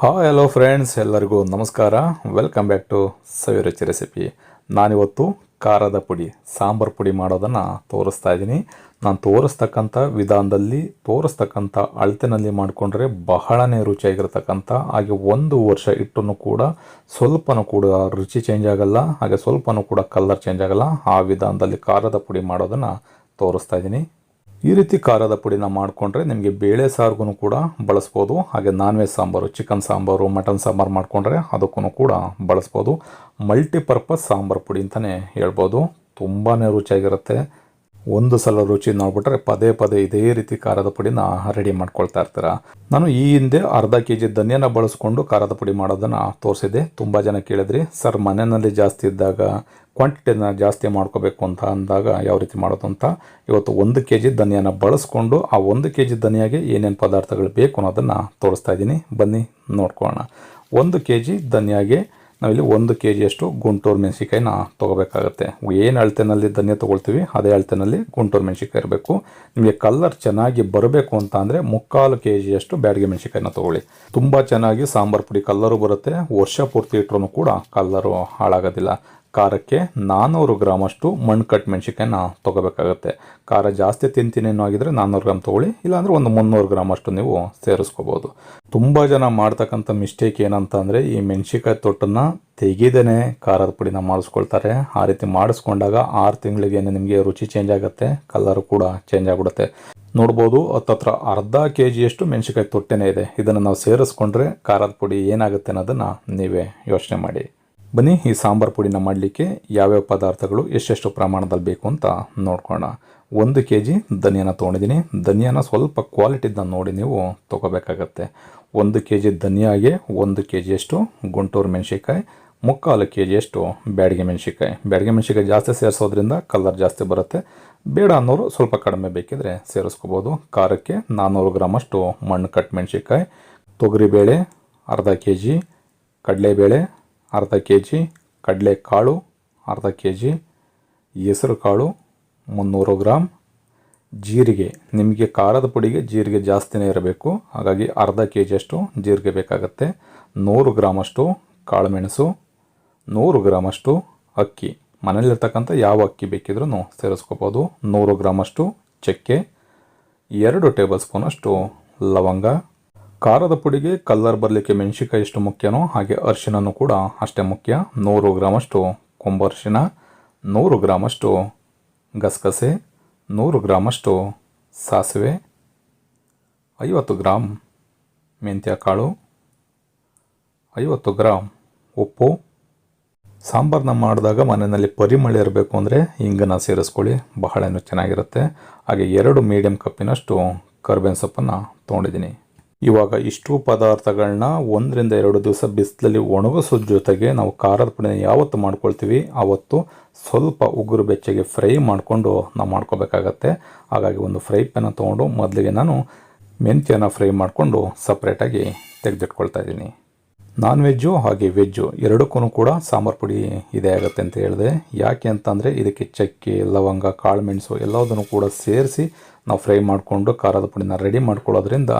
Hi hello friends ಎಲ್ಲರಿಗೂ ನಮಸ್ಕಾರ. Welcome back to Saviruchi recipe ನಾನಿವತ್ತು ಖಾರದ ಪುಡಿ, ಸಾಂಬಾರು ಪುಡಿ ಮಾಡೋದನ್ನು ತೋರಿಸ್ತಾ ಇದ್ದೀನಿ. ನಾನು ತೋರಿಸ್ತಕ್ಕಂಥ ವಿಧಾನದಲ್ಲಿ, ತೋರಿಸ್ತಕ್ಕಂಥ ಅಳತೆನಲ್ಲಿ ಮಾಡಿಕೊಂಡ್ರೆ ಬಹಳನೇ ರುಚಿಯಾಗಿರ್ತಕ್ಕಂಥ, ಹಾಗೆ ಒಂದು ವರ್ಷ ಇಟ್ಟು ಕೂಡ ಸ್ವಲ್ಪನೂ ಕೂಡ ರುಚಿ ಚೇಂಜ್ ಆಗಲ್ಲ, ಹಾಗೆ ಸ್ವಲ್ಪನೂ ಕೂಡ ಕಲರ್ ಚೇಂಜ್ ಆಗಲ್ಲ, ಆ ವಿಧಾನದಲ್ಲಿ ಖಾರದ ಪುಡಿ ಮಾಡೋದನ್ನು ತೋರಿಸ್ತಾ ಇದ್ದೀನಿ. ಈ ರೀತಿ ಖಾರದ ಪುಡಿನ ಮಾಡಿಕೊಂಡ್ರೆ ನಿಮಗೆ ಬೇಳೆ ಸಾರಿಗೂ ಕೂಡ ಬಳಸ್ಬೋದು. ಹಾಗೆ non veg sambar, chicken sambar, mutton sambar ಮಾಡಿಕೊಂಡ್ರೆ ಅದಕ್ಕೂ ಕೂಡ ಬಳಸ್ಬೋದು. ಮಲ್ಟಿಪರ್ಪಸ್ ಸಾಂಬಾರು ಪುಡಿ ಅಂತಲೇ ಹೇಳ್ಬೋದು. ತುಂಬಾ ರುಚಿಯಾಗಿರುತ್ತೆ. ಒಂದು ಸಲ ರುಚಿ ನೋಡ್ಬಿಟ್ರೆ ಪದೇ ಪದೇ ಇದೇ ರೀತಿ ಖಾರದ ಪುಡಿನ ರೆಡಿ ಮಾಡ್ಕೊಳ್ತಾ ಇರ್ತೀರ? ನಾನು ಈ ಹಿಂದೆ ಅರ್ಧ ಕೆ ಜಿ ಧನಿಯನ್ನ ಬಳಸ್ಕೊಂಡು ಖಾರದ ಪುಡಿ ಮಾಡೋದನ್ನು ತೋರಿಸಿದೆ ತುಂಬ ಜನ ಕೇಳಿದ್ರಿ, ಸರ್, ಮನೆಯಲ್ಲಿ ಜಾಸ್ತಿ ಇದ್ದಾಗ ಕ್ವಾಂಟಿಟಿನ ಜಾಸ್ತಿ ಮಾಡ್ಕೋಬೇಕು ಅಂತ ಅಂದಾಗ ಯಾವ ರೀತಿ ಮಾಡೋದು ಅಂತ ಇವತ್ತು ಒಂದು ಕೆ ಜಿ ಧನಿಯಾನ ಬಳಸ್ಕೊಂಡು ಆ ಒಂದು ಕೆ ಜಿ ಧನಿಯಾಗೆ ಏನೇನು ಪದಾರ್ಥಗಳು ಬೇಕು ಅನ್ನೋದನ್ನು ತೋರಿಸ್ತಾ ಇದ್ದೀನಿ. ಬನ್ನಿ, ನೋಡ್ಕೊಳ್ಳೋಣ. ಒಂದು ಕೆ ಜಿ ಧನಿಯಾಗೆ ನಾವಿಲ್ಲಿ ಒಂದು ಕೆ ಜಿಯಷ್ಟು ಗುಂಟೂರು ಮೆಣಸಿಕಾಯಿನ ತೊಗೋಬೇಕಾಗತ್ತೆ. ಏನು ಅಳತೆನಲ್ಲಿ ಧನ್ಯ ತೊಗೊಳ್ತೀವಿ, ಅದೇ ಅಳತೆನಲ್ಲಿ ಗುಂಟೂರು ಮೆಣಸಿಕಾಯಿ ಇರಬೇಕು. ನಿಮಗೆ ಕಲರ್ ಚೆನ್ನಾಗಿ ಬರಬೇಕು ಅಂತ ಅಂದರೆ ಮುಕ್ಕಾಲು ಕೆ ಜಿಯಷ್ಟು ಬ್ಯಾಡಿಗೆ ಮೆಣಸಿಕಾಯಿನ ತೊಗೊಳ್ಳಿ. ತುಂಬ ಚೆನ್ನಾಗಿ ಸಾಂಬಾರು ಪುಡಿ ಕಲ್ಲರು ಬರುತ್ತೆ. ವರ್ಷ ಪೂರ್ತಿ ಇಟ್ಟರು ಕೂಡ ಕಲ್ಲರು ಹಾಳಾಗೋದಿಲ್ಲ. ಖಾರಕ್ಕೆ ನಾನ್ನೂರು ಗ್ರಾಮಷ್ಟು ಕಟ್ ಮೆಣಸಿಕಾಯಿನ ತೊಗೋಬೇಕಾಗತ್ತೆ. ಖಾರ ಜಾಸ್ತಿ ತಿಂತೀನಿ ಏನೋ ಆಗಿದ್ರೆ ನಾನ್ನೂರು ಗ್ರಾಮ್ ತೊಗೊಳ್ಳಿ, ಇಲ್ಲಾಂದರೆ ಒಂದು ಮುನ್ನೂರು ಗ್ರಾಮ್ ಅಷ್ಟು ನೀವು ಸೇರಿಸ್ಕೋಬೋದು. ತುಂಬ ಜನ ಮಾಡ್ತಕ್ಕಂಥ ಮಿಸ್ಟೇಕ್ ಏನಂತ ಅಂದರೆ ಈ ಮೆಣಸಿಕಾಯಿ ತೊಟ್ಟನ್ನು ತೆಗೆದೇ ಖಾರದ ಪುಡಿನ ಮಾಡಿಸ್ಕೊಳ್ತಾರೆ. ಆ ರೀತಿ ಮಾಡಿಸ್ಕೊಂಡಾಗ ಆರು ತಿಂಗಳಿಗೆ ನಿಮಗೆ ರುಚಿ ಚೇಂಜ್ ಆಗುತ್ತೆ ಕಲರ್ ಕೂಡ ಚೇಂಜ್ ಆಗಿಬಿಡುತ್ತೆ. ನೋಡ್ಬೋದು, ಹತ್ತತ್ರ ಅರ್ಧ ಕೆ ಜಿಯಷ್ಟು ಮೆಣಸಿಕಾಯಿ ತೊಟ್ಟೆನೇ ಇದೆ. ಇದನ್ನು ನಾವು ಸೇರಿಸ್ಕೊಂಡ್ರೆ ಖಾರದ ಪುಡಿ ಏನಾಗುತ್ತೆ ಅನ್ನೋದನ್ನು ನೀವೇ ಯೋಚನೆ ಮಾಡಿ. ಬನ್ನಿ, ಈ ಸಾಂಬಾರು ಪುಡಿನ ಮಾಡಲಿಕ್ಕೆ ಯಾವ್ಯಾವ ಪದಾರ್ಥಗಳು ಎಷ್ಟೆಷ್ಟು ಪ್ರಮಾಣದಲ್ಲಿ ಬೇಕು ಅಂತ ನೋಡ್ಕೋಣ ಒಂದು ಕೆ ಜಿ ಧನಿಯಾನ ತೊಗೊಂಡಿದ್ದೀನಿ. ಧನಿಯಾನ ಸ್ವಲ್ಪ ಕ್ವಾಲಿಟಿದ ನೋಡಿ ನೀವು ತೊಗೋಬೇಕಾಗತ್ತೆ. ಒಂದು ಕೆ ಜಿ ಧನಿಯಾಗೆ ಒಂದು ಕೆ ಜಿಯಷ್ಟು ಗುಂಟೂರು ಮೆಣಸಿಕಾಯಿ ಮುಕ್ಕಾಲು ಕೆ ಜಿಯಷ್ಟು ಬ್ಯಾಡಿಗೆ ಮೆಣಸಿಕಾಯಿ ಬ್ಯಾಡಿಗೆ ಮೆಣಸಿಕಾಯಿ ಜಾಸ್ತಿ ಸೇರಿಸೋದ್ರಿಂದ ಕಲರ್ ಜಾಸ್ತಿ ಬರುತ್ತೆ. ಬೇಡ ಅನ್ನೋರು ಸ್ವಲ್ಪ ಕಡಿಮೆ ಬೇಕಿದ್ರೆ ಸೇರಿಸ್ಕೋಬೋದು. ಖಾರಕ್ಕೆ ನಾನ್ನೂರು ಗ್ರಾಮಷ್ಟು ಮಣ್ಣು ಕಟ್ ಮೆಣಸಿಕಾಯಿ ತೊಗರಿಬೇಳೆ ಅರ್ಧ ಕೆ ಜಿ, ಕಡಲೆಬೇಳೆ ಅರ್ಧ ಕೆ ಜಿ ಕಡಲೆಕಾಳು, ಅರ್ಧ ಕೆ ಜಿ ಹೆಸರು ಕಾಳು ಮುನ್ನೂರು ಗ್ರಾಮ್ ಜೀರಿಗೆ, ನಿಮಗೆ ಖಾರದ ಪುಡಿಗೆ ಜೀರಿಗೆ ಜಾಸ್ತಿನೇ ಇರಬೇಕು. ಹಾಗಾಗಿ ಅರ್ಧ ಕೆ ಜಿಯಷ್ಟು ಜೀರಿಗೆ ಬೇಕಾಗುತ್ತೆ. ನೂರು ಗ್ರಾಮಷ್ಟು ಕಾಳುಮೆಣಸು, ನೂರು ಗ್ರಾಮಷ್ಟು ಅಕ್ಕಿ. ಮನೇಲಿರ್ತಕ್ಕಂಥ ಯಾವ ಅಕ್ಕಿ ಬೇಕಿದ್ರೂ ಸೇರಿಸ್ಕೋಬೋದು. ನೂರು ಗ್ರಾಮಷ್ಟು ಚಕ್ಕೆ, ಎರಡು ಟೇಬಲ್ ಸ್ಪೂನಷ್ಟು ಲವಂಗ ಖಾರದ ಪುಡಿಗೆ ಕಲ್ಲರ್ ಬರಲಿಕ್ಕೆ ಮೆಣಸಿಕಾಯಿ ಎಷ್ಟು ಮುಖ್ಯನೋ ಹಾಗೆ ಅರಿಶಿನೂ ಕೂಡ ಅಷ್ಟೇ ಮುಖ್ಯ. ನೂರು ಗ್ರಾಮಷ್ಟು ಕೊಂಬರ್ಶಿನ ನೂರು ಗ್ರಾಮಷ್ಟು ಗಸಗಸೆ, ನೂರು ಗ್ರಾಮಷ್ಟು ಸಾಸಿವೆ, ಐವತ್ತು ಗ್ರಾಮ್ ಮೆಂತ್ಯ ಕಾಳು ಐವತ್ತು ಗ್ರಾಮ್ ಉಪ್ಪು. ಸಾಂಬಾರನ್ನ ಮಾಡಿದಾಗ ಮನೆಯಲ್ಲಿ ಪರಿಮಳ ಇರಬೇಕು ಅಂದರೆ ಹಿಂಗನ್ನು ಸೇರಿಸ್ಕೊಳ್ಳಿ, ಬಹಳನೂ ಚೆನ್ನಾಗಿರುತ್ತೆ. ಹಾಗೆ ಎರಡು ಮೀಡಿಯಂ ಕಪ್ಪಿನಷ್ಟು ಕರ್ಬೇವಿನ ಸೊಪ್ಪನ್ನು ತೊಗೊಂಡಿದ್ದೀನಿ. ಇವಾಗ ಇಷ್ಟು ಪದಾರ್ಥಗಳನ್ನ ಒಂದರಿಂದ ಎರಡು ದಿವಸ ಬಿಸಿಲಲ್ಲಿ ಒಣಗಿಸೋದ್ರ ಜೊತೆಗೆ ನಾವು ಖಾರದ ಪುಡಿನ ಯಾವತ್ತು ಮಾಡ್ಕೊಳ್ತೀವಿ. ಆವತ್ತು ಸ್ವಲ್ಪ ಉಗುರು ಬೆಚ್ಚಗೆ ಫ್ರೈ ಮಾಡಿಕೊಂಡು ನಾವು ಮಾಡ್ಕೋಬೇಕಾಗತ್ತೆ. ಹಾಗಾಗಿ ಒಂದು ಫ್ರೈ ಪ್ಯಾನ ತೊಗೊಂಡು ಮೊದಲಿಗೆ ನಾನು ಮೆಂತ್ಯನ ಫ್ರೈ ಮಾಡಿಕೊಂಡು ಸಪ್ರೇಟಾಗಿ ತೆಗೆದಿಟ್ಕೊಳ್ತಾ ಇದ್ದೀನಿ. ನಾನ್ ವೆಜ್ಜು ಹಾಗೆ ವೆಜ್ಜು ಎರಡಕ್ಕೂ ಕೂಡ ಸಾಂಬಾರು ಪುಡಿ ಇದೆ ಆಗುತ್ತೆ ಅಂತ ಹೇಳಿದೆ. ಯಾಕೆ ಅಂತಂದರೆ ಇದಕ್ಕೆ ಚಕ್ಕೆ, ಲವಂಗ ಕಾಳುಮೆಣಸು ಎಲ್ಲದನ್ನು ಕೂಡ ಸೇರಿಸಿ ನಾವು ಫ್ರೈ ಮಾಡಿಕೊಂಡು ಖಾರದ ಪುಡಿನ ರೆಡಿ ಮಾಡ್ಕೊಳ್ಳೋದ್ರಿಂದ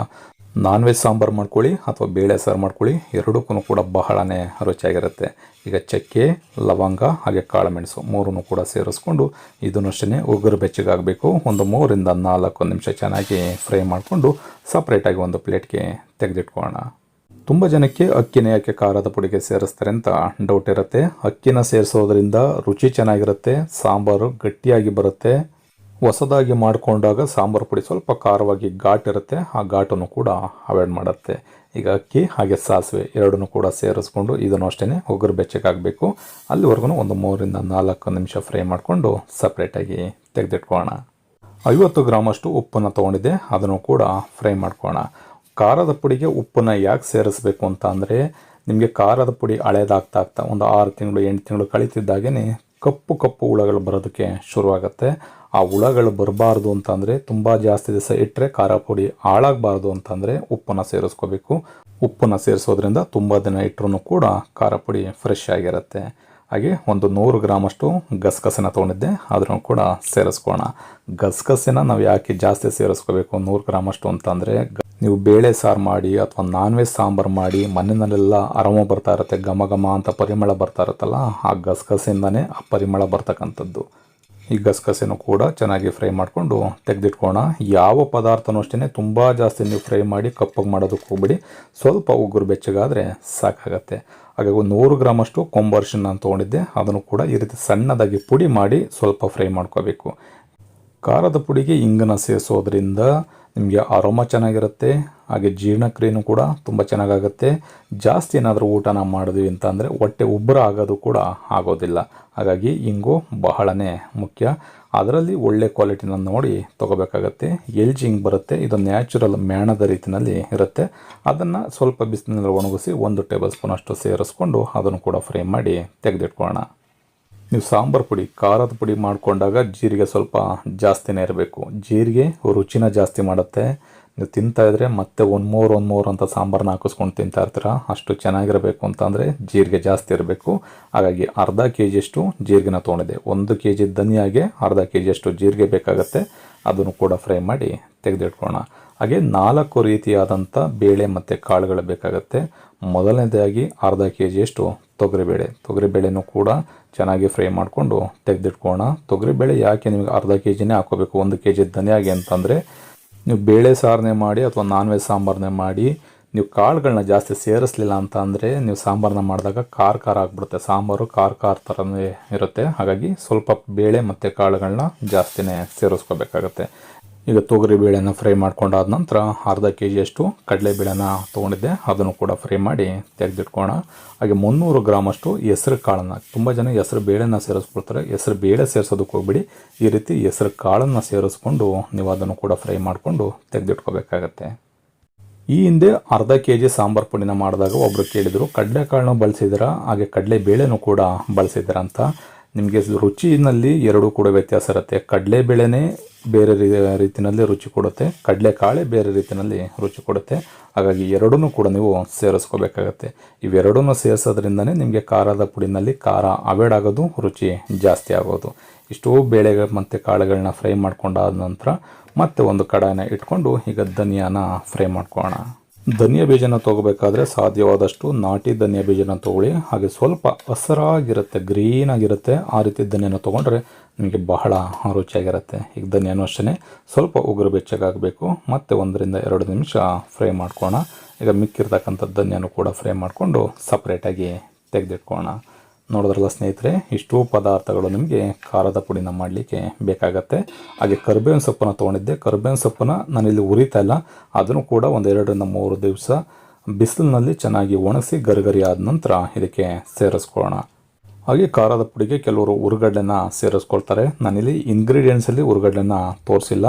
ನಾನ್ ವೆಜ್ ಸಾಂಬಾರು ಮಾಡ್ಕೊಳ್ಳಿ ಅಥವಾ ಬೇಳೆ ಸಾರು ಮಾಡ್ಕೊಳ್ಳಿ, ಎರಡಕ್ಕೂ ಕೂಡ ಬಹಳನೇ ರುಚಿಯಾಗಿರುತ್ತೆ. ಈಗ ಚಕ್ಕೆ, ಲವಂಗ ಹಾಗೆ ಕಾಳುಮೆಣಸು ಮೂರನ್ನು ಕೂಡ ಸೇರಿಸ್ಕೊಂಡು ಇದನ್ನು ಅಷ್ಟೇ ಉಗುರು ಬೆಚ್ಚಗಾಗಬೇಕು. ಒಂದು ಮೂರಿಂದ ನಾಲ್ಕು ನಿಮಿಷ ಚೆನ್ನಾಗಿ ಫ್ರೈ ಮಾಡಿಕೊಂಡು ಸಪ್ರೇಟಾಗಿ ಒಂದು ಪ್ಲೇಟ್ಗೆ ತೆಗೆದಿಟ್ಕೊಳ್ಳೋಣ. ತುಂಬ ಜನಕ್ಕೆ ಅಕ್ಕಿನೇ ಯಾಕೆ ಖಾರದ ಪುಡಿಗೆ ಸೇರಿಸ್ತಾರೆ ಅಂತ ಡೌಟ್ ಇರುತ್ತೆ. ಅಕ್ಕಿನ ಸೇರಿಸೋದ್ರಿಂದ ರುಚಿ ಚೆನ್ನಾಗಿರುತ್ತೆ, ಸಾಂಬಾರು ಗಟ್ಟಿಯಾಗಿ ಬರುತ್ತೆ. ಹೊಸದಾಗಿ ಮಾಡಿಕೊಂಡಾಗ ಸಾಂಬಾರು ಪುಡಿ ಸ್ವಲ್ಪ ಖಾರವಾಗಿ ಘಾಟ್ ಇರುತ್ತೆ. ಆ ಘಾಟನ್ನು ಕೂಡ ಅವಾಯ್ಡ್ ಮಾಡುತ್ತೆ. ಈಗ ಅಕ್ಕಿ ಹಾಗೆ ಸಾಸಿವೆ ಎರಡನ್ನೂ ಕೂಡ ಸೇರಿಸ್ಕೊಂಡು ಇದನ್ನು ಅಷ್ಟೇ ಉಗುರು ಬೆಚ್ಚಗಾಗಬೇಕು ಅಲ್ಲಿವರೆಗೂ ಒಂದು ಮೂರಿಂದ ನಾಲ್ಕು ನಿಮಿಷ ಫ್ರೈ ಮಾಡಿಕೊಂಡು ಸಪ್ರೇಟಾಗಿ ತೆಗೆದಿಟ್ಕೋಣ ಐವತ್ತು ಗ್ರಾಮಷ್ಟು ಉಪ್ಪನ್ನು ತೊಗೊಂಡಿದ್ದೆ. ಅದನ್ನು ಕೂಡ ಫ್ರೈ ಮಾಡ್ಕೊಳ್ಳೋಣ. ಖಾರದ ಪುಡಿಗೆ ಉಪ್ಪನ್ನು ಯಾಕೆ ಸೇರಿಸ್ಬೇಕು ಅಂತ ನಿಮಗೆ ಖಾರದ ಪುಡಿ ಹಳೇದಾಗ್ತಾ ಆಗ್ತಾ ಒಂದು ಆರು ತಿಂಗಳು ಎಂಟು ತಿಂಗಳು ಕಳೀತಿದ್ದಾಗೇ ಕಪ್ಪು ಕಪ್ಪು ಹುಳಗಳು ಬರೋದಕ್ಕೆ ಶುರುವಾಗುತ್ತೆ. ಆ ಹುಳಗಳು ಬರಬಾರ್ದು ಅಂತಂದರೆ ತುಂಬ ಜಾಸ್ತಿ ದಿವಸ ಇಟ್ಟರೆ ಖಾರ ಪುಡಿ ಹಾಳಾಗಬಾರ್ದು ಅಂತಂದರೆ ಉಪ್ಪನ್ನು ಸೇರಿಸ್ಕೋಬೇಕು. ಉಪ್ಪನ್ನು ಸೇರಿಸೋದ್ರಿಂದ ತುಂಬ ದಿನ ಇಟ್ಟರೂ ಕೂಡ ಖಾರ ಪುಡಿ ಫ್ರೆಶ್ ಆಗಿರುತ್ತೆ. ಹಾಗೆ ಒಂದು ನೂರು ಗ್ರಾಮಷ್ಟು ಗಸಗಸೆನ ತೊಗೊಂಡಿದ್ದೆ ಅದನ್ನು ಕೂಡ ಸೇರಿಸ್ಕೋಣ ಗಸಗಸೆನ ನಾವು ಯಾಕೆ ಜಾಸ್ತಿ ಸೇರಿಸ್ಕೋಬೇಕು ನೂರು ಗ್ರಾಮಷ್ಟು ಅಂತಂದರೆ ನೀವು ಬೇಳೆ ಸಾರು ಮಾಡಿ ಅಥವಾ ನಾನ್ ವೆಜ್ ಸಾಂಬಾರು ಮಾಡಿ, ಮನೆಯಲ್ಲೆಲ್ಲ ಅರಮ ಬರ್ತಾ ಇರುತ್ತೆ, ಘಮ ಘಮ ಅಂತ ಪರಿಮಳ ಬರ್ತಾ ಇರುತ್ತಲ್ಲ, ಆ ಗಸಗಸೆಯಿಂದನೇ ಆ ಪರಿಮಳ ಬರ್ತಕ್ಕಂಥದ್ದು. ಈ ಗಸಗಸೆನೂ ಕೂಡ ಚೆನ್ನಾಗಿ ಫ್ರೈ ಮಾಡಿಕೊಂಡು ತೆಗೆದಿಟ್ಕೋಣ ಯಾವ ಪದಾರ್ಥನೂ ಅಷ್ಟೇ ತುಂಬ ಜಾಸ್ತಿ ನೀವು ಫ್ರೈ ಮಾಡಿ ಕಪ್ಪಗೆ ಮಾಡೋದಕ್ಕೆ ಹೋಗ್ಬಿಡಿ. ಸ್ವಲ್ಪ ಉಗುರು ಬೆಚ್ಚಗಾದರೆ ಸಾಕಾಗತ್ತೆ. ಹಾಗಾಗಿ ನೂರು ಗ್ರಾಮಷ್ಟು ಕೊಂಬರ್ಷನ್ ನಾನು ತೊಗೊಂಡಿದ್ದೆ. ಅದನ್ನು ಕೂಡ ಈ ರೀತಿ ಸಣ್ಣದಾಗಿ ಪುಡಿ ಮಾಡಿ ಸ್ವಲ್ಪ ಫ್ರೈ ಮಾಡ್ಕೋಬೇಕು. ಖಾರದ ಪುಡಿಗೆ ಇಂಗನ ಸೇರಿಸೋದ್ರಿಂದ ನಿಮಗೆ ಆರೋಮ ಚೆನ್ನಾಗಿರುತ್ತೆ, ಹಾಗೆ ಜೀರ್ಣಕ್ರಿಯೆನೂ ಕೂಡ ತುಂಬ ಚೆನ್ನಾಗಾಗುತ್ತೆ. ಜಾಸ್ತಿ ಏನಾದರೂ ಊಟನ ಮಾಡಿದ್ವಿ ಅಂತ ಅಂದರೆ ಹೊಟ್ಟೆ ಉಬ್ಬರ ಆಗೋದು ಕೂಡ ಆಗೋದಿಲ್ಲ. ಹಾಗಾಗಿ ಇಂಗು ಬಹಳನೇ ಮುಖ್ಯ. ಅದರಲ್ಲಿ ಒಳ್ಳೆ ಕ್ವಾಲಿಟಿನ ನೋಡಿ ತೊಗೋಬೇಕಾಗತ್ತೆ. ಎಲ್ ಜಿ ಹಿಂಗೆ ಬರುತ್ತೆ, ಇದು ನ್ಯಾಚುರಲ್ ಮ್ಯಾಣದ ರೀತಿಯಲ್ಲಿ ಇರುತ್ತೆ. ಅದನ್ನು ಸ್ವಲ್ಪ ಬಿಸಿಲಿನಲ್ಲಿ ಒಣಗಿಸಿ ಒಂದು ಟೇಬಲ್ ಸ್ಪೂನ್ ಅಷ್ಟು ಸೇರಿಸ್ಕೊಂಡು ಅದನ್ನು ಕೂಡ ಫ್ರೈ ಮಾಡಿ ತೆಗೆದಿಟ್ಕೊಳ್ಳೋಣ. ನೀವು ಸಾಂಬಾರು ಪುಡಿ, ಖಾರದ ಪುಡಿ ಮಾಡಿಕೊಂಡಾಗ ಜೀರಿಗೆ ಸ್ವಲ್ಪ ಜಾಸ್ತಿನೇ ಇರಬೇಕು. ಜೀರಿಗೆ ರುಚಿನ ಜಾಸ್ತಿ ಮಾಡುತ್ತೆ. ನೀವು ತಿಂತಾ ಇದ್ರೆ ಮತ್ತೆ ಒಂದು ಮೂರು ಒಂದು ಮೂರು ಅಂತ ಸಾಂಬಾರನ್ನ ಹಾಕಿಸ್ಕೊಂಡು ತಿಂತಾ ಇರ್ತೀರ? ಅಷ್ಟು ಚೆನ್ನಾಗಿರಬೇಕು ಅಂತಂದರೆ ಜೀರಿಗೆ ಜಾಸ್ತಿ ಇರಬೇಕು. ಹಾಗಾಗಿ ಅರ್ಧ ಕೆ ಜಿಯಷ್ಟು ಜೀರಿಗೆನ ತೊಗೊಂಡಿದೆ ಒಂದು ಕೆ ಜಿ ಧನಿಯಾಗೆ ಅರ್ಧ ಕೆ ಜಿಯಷ್ಟು ಜೀರಿಗೆ ಬೇಕಾಗುತ್ತೆ. ಅದನ್ನು ಕೂಡ ಫ್ರೈ ಮಾಡಿ ತೆಗೆದಿಟ್ಕೊಳ್ಳೋಣ. ಹಾಗೆ ನಾಲ್ಕು ರೀತಿಯಾದಂಥ ಬೇಳೆ ಮತ್ತು ಕಾಳುಗಳು ಬೇಕಾಗುತ್ತೆ. ಮೊದಲನೇದಾಗಿ ಅರ್ಧ ಕೆ ಜಿಯಷ್ಟು ತೊಗರಿಬೇಳೆ. ತೊಗರಿಬೇಳೆನೂ ಕೂಡ ಚೆನ್ನಾಗಿ ಫ್ರೈ ಮಾಡಿಕೊಂಡು ತೆಗೆದಿಟ್ಕೋಣ ತೊಗರಿಬೇಳೆ ಯಾಕೆ ನಿಮಗೆ ಅರ್ಧ ಕೆ ಜಿನೇ ಹಾಕೋಬೇಕು ಒಂದು ಕೆ ಜಿ ಧನಿಯಾಗಿ ಅಂತಂದರೆ ನೀವು ಬೇಳೆ ಸಾರನೆ ಮಾಡಿ ಅಥವಾ ನಾನ್ ವೆಜ್ ಸಾಂಬಾರನ್ನೇ ಮಾಡಿ ನೀವು ಕಾಳುಗಳನ್ನ ಜಾಸ್ತಿ ಸೇರಿಸಲಿಲ್ಲ ಅಂತ ಅಂದರೆ ನೀವು ಸಾಂಬಾರನ್ನ ಮಾಡಿದಾಗ ಖಾರ ಖಾರ ಆಗಿಬಿಡುತ್ತೆ. ಸಾಂಬಾರು ಖಾರ ಖಾರ ಥರನೇ ಇರುತ್ತೆ. ಹಾಗಾಗಿ ಸ್ವಲ್ಪ ಬೇಳೆ ಮತ್ತು ಕಾಳುಗಳನ್ನ ಜಾಸ್ತಿನೇ ಸೇರಿಸ್ಕೋಬೇಕಾಗತ್ತೆ. ಈಗ ತೊಗರಿ ಬೇಳೆನ ಫ್ರೈ ಮಾಡ್ಕೊಂಡಾದ ನಂತರ ಅರ್ಧ ಕೆ ಜಿಯಷ್ಟು ಕಡಲೆಬೇಳೆನ ತೊಗೊಂಡಿದ್ದೆ. ಅದನ್ನು ಕೂಡ ಫ್ರೈ ಮಾಡಿ ತೆಗೆದಿಟ್ಕೋಣ ಹಾಗೆ ಮುನ್ನೂರು ಗ್ರಾಮಷ್ಟು ಹೆಸರು ಕಾಳನ್ನು, ತುಂಬ ಜನ ಹೆಸರು ಬೇಳೆನ ಸೇರಿಸ್ಕೊಳ್ತಾರೆ. ಹೆಸರು ಬೇಳೆ ಸೇರಿಸೋದಕ್ಕೆ ಹೋಗ್ಬಿಡಿ. ಈ ರೀತಿ ಹೆಸರು ಕಾಳನ್ನು ಸೇರಿಸ್ಕೊಂಡು ನೀವು ಅದನ್ನು ಕೂಡ ಫ್ರೈ ಮಾಡಿಕೊಂಡು ತೆಗೆದಿಟ್ಕೋಬೇಕಾಗತ್ತೆ. ಈ ಹಿಂದೆ ಅರ್ಧ ಕೆ ಜಿ ಸಾಂಬಾರು ಪುಡಿನ ಮಾಡಿದಾಗ ಒಬ್ಬರು ಕೇಳಿದರು, ಕಡಲೆಕಾಳನ್ನು ಬಳಸಿದ್ದೀರಾ ಹಾಗೆ ಕಡಲೆ ಬೇಳೆನೂ ಕೂಡ ಬಳಸಿದ್ದೀರಾ ಅಂತ. ನಿಮಗೆ ರುಚಿನಲ್ಲಿ ಎರಡೂ ಕೂಡ ವ್ಯತ್ಯಾಸ ಇರುತ್ತೆ. ಕಡಲೆಬೇಳೆನೇ ಬೇರೆ ರೀತಿಯಲ್ಲಿ ರುಚಿ ಕೊಡುತ್ತೆ. ಕಡಲೆಕಾಳೆ ಬೇರೆ ರೀತಿಯಲ್ಲಿ ರುಚಿ ಕೊಡುತ್ತೆ. ಹಾಗಾಗಿ ಎರಡೂ ಕೂಡ ನೀವು ಸೇರಿಸ್ಕೋಬೇಕಾಗತ್ತೆ. ಇವೆರಡೂ ಸೇರಿಸೋದ್ರಿಂದನೇ ನಿಮಗೆ ಖಾರದ ಪುಡಿನಲ್ಲಿ ಖಾರ ಅವಾಯ್ಡ್ ಆಗೋದು, ರುಚಿ ಜಾಸ್ತಿ ಆಗೋದು. ಇಷ್ಟೂ ಬೇಳೆಗಳು ಮತ್ತು ಕಾಳುಗಳನ್ನ ಫ್ರೈ ಮಾಡ್ಕೊಂಡಾದ ನಂತರ ಮತ್ತೆ ಒಂದು ಕಡಾಯಿನ ಇಟ್ಕೊಂಡು ಈಗ ಧನಿಯಾನ ಫ್ರೈ ಮಾಡ್ಕೊಳ್ಳೋಣ. ಧನಿಯಾ ಬೀಜನ ತೊಗೋಬೇಕಾದ್ರೆ ಸಾಧ್ಯವಾದಷ್ಟು ನಾಟಿ ಧನಿಯ ಬೀಜನ ತೊಗೊಳ್ಳಿ. ಹಾಗೆ ಸ್ವಲ್ಪ ಹಸರಾಗಿರುತ್ತೆ, ಗ್ರೀನ್ ಆಗಿರುತ್ತೆ. ಆ ರೀತಿ ಧನಿಯನ ತೊಗೊಂಡ್ರೆ ನಿಮಗೆ ಬಹಳ ರುಚಿಯಾಗಿರುತ್ತೆ. ಈಗ ಧನಿಯಾನು ಅಷ್ಟೇ ಸ್ವಲ್ಪ ಉಗುರು ಬೆಚ್ಚಗಾಗಬೇಕು. ಮತ್ತು ಒಂದರಿಂದ ಎರಡು ನಿಮಿಷ ಫ್ರೈ ಮಾಡ್ಕೋಣ ಈಗ ಮಿಕ್ಕಿರ್ತಕ್ಕಂಥ ಧನಿಯನ್ನು ಕೂಡ ಫ್ರೈ ಮಾಡಿಕೊಂಡು ಸಪ್ರೇಟಾಗಿ ತೆಗೆದಿಟ್ಕೊಳ್ಳೋಣ. ನೋಡಿದ್ರಲ್ಲ ಸ್ನೇಹಿತರೆ, ಇಷ್ಟು ಪದಾರ್ಥಗಳು ನಿಮಗೆ ಖಾರದ ಪುಡಿನ ಮಾಡಲಿಕ್ಕೆ ಬೇಕಾಗತ್ತೆ. ಹಾಗೆ ಕರ್ಬೇವಿನ ಸೊಪ್ಪನ್ನು ತೊಗೊಂಡಿದ್ದೆ. ಕರ್ಬೇವಿನ ಸೊಪ್ಪನ್ನು ನಾನಿಲ್ಲಿ ಉರಿತಾ ಇಲ್ಲ. ಅದನ್ನು ಕೂಡ ಒಂದು ಎರಡರಿಂದ ಮೂರು ದಿವಸ ಬಿಸಿಲಿನಲ್ಲಿ ಚೆನ್ನಾಗಿ ಒಣಗಿಸಿ ಗರಿಗರಿ ಆದ ನಂತರ ಇದಕ್ಕೆ ಸೇರಿಸ್ಕೊಳ್ಳೋಣ. ಹಾಗೆ ಖಾರದ ಪುಡಿಗೆ ಕೆಲವರು ಉರುಗಡ್ಡೆನ ಸೇರಿಸ್ಕೊಳ್ತಾರೆ. ನಾನಿಲ್ಲಿ ಇಂಗ್ರೀಡಿಯೆಂಟ್ಸಲ್ಲಿ ಉರುಗಡ್ಡೆನ ತೋರಿಸಿಲ್ಲ.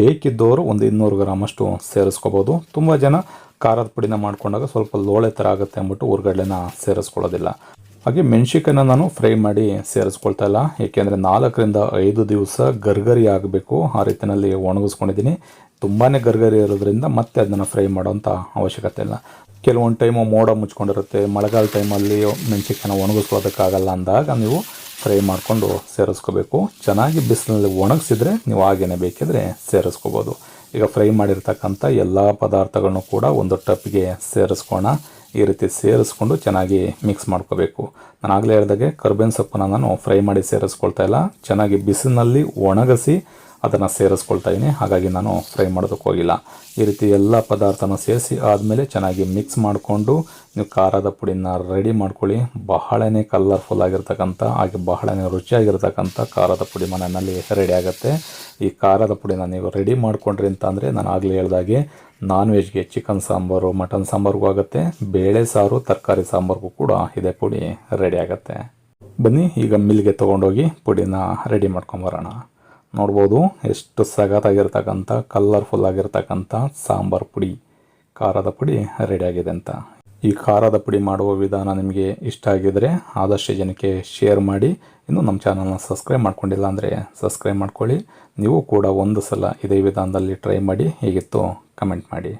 ಬೇಕಿದ್ದವರು ಒಂದು ಇನ್ನೂರು ಗ್ರಾಮಷ್ಟು ಸೇರಿಸ್ಕೋಬೋದು. ತುಂಬ ಜನ ಖಾರದ ಪುಡಿನ ಮಾಡ್ಕೊಂಡಾಗ ಸ್ವಲ್ಪ ಲೋಳೆ ಥರ ಆಗುತ್ತೆ ಅಂದ್ಬಿಟ್ಟು ಉರುಗಡ್ಡೆನ ಸೇರಿಸ್ಕೊಳ್ಳೋದಿಲ್ಲ. ಹಾಗೆ ಮೆಣಸಿಕಾಯನ್ನ ನಾನು ಫ್ರೈ ಮಾಡಿ ಸೇರಿಸ್ಕೊಳ್ತಾ ಇಲ್ಲ. ಏಕೆಂದರೆ ನಾಲ್ಕರಿಂದ ಐದು ದಿವಸ ಗರ್ಗರಿ ಆಗಬೇಕು. ಆ ರೀತಿಯಲ್ಲಿ ಒಣಗಿಸ್ಕೊಂಡಿದ್ದೀನಿ. ತುಂಬಾ ಗರ್ಗರಿ ಇರೋದ್ರಿಂದ ಮತ್ತೆ ಅದನ್ನು ಫ್ರೈ ಮಾಡೋಂಥ ಅವಶ್ಯಕತೆ ಇಲ್ಲ. ಕೆಲವೊಂದು ಟೈಮು ಮೋಡ ಮುಚ್ಕೊಂಡಿರುತ್ತೆ. ಮಳೆಗಾಲ ಟೈಮಲ್ಲಿ ಮೆಣಸಿಕಾಯನ್ನ ಒಣಗಿಸ್ಕೊಳೋದಕ್ಕಾಗಲ್ಲ ಅಂದಾಗ ನೀವು ಫ್ರೈ ಮಾಡಿಕೊಂಡು ಸೇರಿಸ್ಕೋಬೇಕು. ಚೆನ್ನಾಗಿ ಬಿಸಿಲಲ್ಲಿ ಒಣಗಿಸಿದ್ರೆ ನೀವು ಹಾಗೇನೆ ಬೇಕಿದ್ರೆ ಸೇರಿಸ್ಕೋಬೋದು. ಈಗ ಫ್ರೈ ಮಾಡಿರ್ತಕ್ಕಂಥ ಎಲ್ಲ ಪದಾರ್ಥಗಳನ್ನು ಕೂಡ ಒಂದು ಟಪ್ಪಿಗೆ ಸೇರಿಸ್ಕೋಣ ಈ ರೀತಿ ಸೇರಿಸ್ಕೊಂಡು ಚೆನ್ನಾಗಿ ಮಿಕ್ಸ್ ಮಾಡ್ಕೋಬೇಕು. ನಾನು ಆಗಲೇ ಹೇಳಿದಾಗೆ ಕರ್ಬೇವಿನ ಸೊಪ್ಪನ್ನು ನಾನು ಫ್ರೈ ಮಾಡಿ ಸೇರಿಸ್ಕೊಳ್ತಾ ಇಲ್ಲ. ಚೆನ್ನಾಗಿ ಬಿಸಿಲಿನಲ್ಲಿ ಒಣಗಿಸಿ ಅದನ್ನು ಸೇರಿಸ್ಕೊಳ್ತಾ ಇದ್ದೀನಿ ಹಾಗಾಗಿ ನಾನು ಫ್ರೈ ಮಾಡೋದಕ್ಕೆ ಹೋಗಿಲ್ಲ. ಈ ರೀತಿ ಎಲ್ಲ ಪದಾರ್ಥನ ಸೇರಿಸಿ ಆದಮೇಲೆ ಚೆನ್ನಾಗಿ ಮಿಕ್ಸ್ ಮಾಡಿಕೊಂಡು ನೀವು ಖಾರದ ಪುಡಿನ ರೆಡಿ ಮಾಡ್ಕೊಳ್ಳಿ. ಬಹಳನೇ ಕಲರ್ಫುಲ್ ಆಗಿರ್ತಕ್ಕಂಥ, ಹಾಗೆ ಬಹಳನೇ ರುಚಿಯಾಗಿರ್ತಕ್ಕಂಥ ಖಾರದ ಪುಡಿ ಮನೆಯಲ್ಲಿ ರೆಡಿ ಆಗುತ್ತೆ. ಈ ಖಾರದ ಪುಡಿನ ನೀವು ರೆಡಿ ಮಾಡಿಕೊಂಡ್ರಿ ಅಂತ ಅಂದರೆ ನಾನು ಆಗಲೇ ಹೇಳ್ದಾಗೆ ನಾನ್ ವೆಜ್ಗೆ ಚಿಕನ್ ಸಾಂಬಾರು ಮಟನ್ ಸಾಂಬಾರ್ಗೂ ಆಗುತ್ತೆ. ಬೇಳೆ ಸಾರು, ತರಕಾರಿ ಸಾಂಬಾರ್ಗೂ ಕೂಡ ಇದೇ ಪುಡಿ ರೆಡಿ ಆಗುತ್ತೆ. ಬನ್ನಿ, ಈಗ ಮಿಲ್ಗೆ ತೊಗೊಂಡೋಗಿ ಪುಡಿನ ರೆಡಿ ಮಾಡ್ಕೊಂಬರೋಣ ನೋಡ್ಬೋದು. ಎಷ್ಟು ಸಗತ್ತಾಗಿರ್ತಕ್ಕಂಥ ಕಲ್ಲರ್ಫುಲ್ ಆಗಿರ್ತಕ್ಕಂಥ ಸಾಂಬಾರ್ ಪುಡಿ, ಖಾರದ ಪುಡಿ ರೆಡಿಯಾಗಿದೆ ಅಂತ. ಈ ಖಾರದ ಪುಡಿ ಮಾಡುವ ವಿಧಾನ ನಿಮಗೆ ಇಷ್ಟ ಆಗಿದರೆ ಆದಷ್ಟು ಜನಕ್ಕೆ ಶೇರ್ ಮಾಡಿ. ಇನ್ನು ನಮ್ಮ ಚಾನಲ್ನ ಸಬ್ಸ್ಕ್ರೈಬ್ ಮಾಡ್ಕೊಂಡಿಲ್ಲ ಅಂದರೆ ಸಬ್ಸ್ಕ್ರೈಬ್ ಮಾಡ್ಕೊಳ್ಳಿ. ನೀವು ಕೂಡ ಒಂದು ಸಲ ಇದೇ ವಿಧಾನದಲ್ಲಿ ಟ್ರೈ ಮಾಡಿ. ಹೇಗಿತ್ತು ಕಮೆಂಟ್ ಮಾಡಿ.